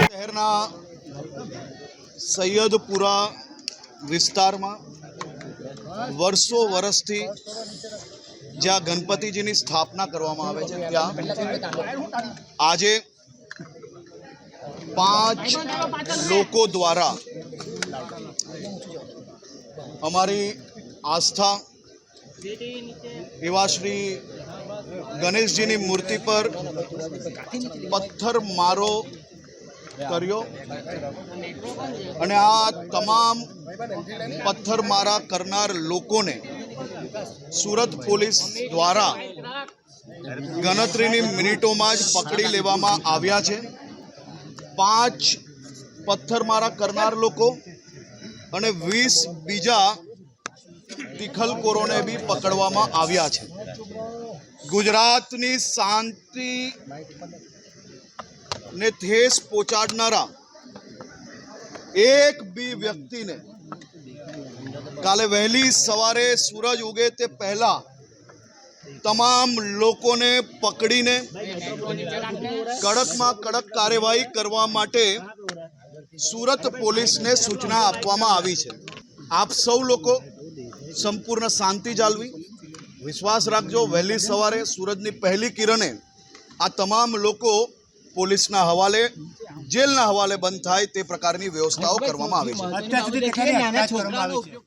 શહેરના સૈયદપુરા વિસ્તારમાં વર્ષો વર્ષથી જ્યાં ગણપતિજીની સ્થાપના કરવામાં આવે છે ત્યાં આજે પાંચ લોકો દ્વારા અમારી આસ્થા એવા શ્રી ગણેશજીની મૂર્તિ પર પથ્થર મારો કર્યો અને આ તમામ પથ્થરમારા કરનાર લોકોને સુરત પોલીસ દ્વારા ગણતરીની મિનિટોમાં જ પકડી લેવામાં આવ્યા છે. પાંચ પથ્થરમારા કરનાર લોકો અને વીસ બીજા તિખલકોરોને બી પકડવામાં આવ્યા છે. ગુજરાતની શાંતિ ને ઠેસ પહોંચાડનારા એક બી વ્યક્તિને કાલે વહેલી સવારે સૂરજ ઉગે તે પહેલા તમામ લોકોને પકડીને કડકમાં કડક કાર્યવાહી કરવા માટે સુરત પોલીસને સૂચના આપવામાં આવી છે. આપ સૌ લોકો સંપૂર્ણ શાંતિ જાળવી, વિશ્વાસ રાખજો. વહેલી સવારે સૂરજની પહેલી કિરણે આ તમામ લોકો પોલીસના હવાલે, જેલના હવાલે બંધ થાય તે પ્રકારની વ્યવસ્થાઓ કરવામાં આવી છે.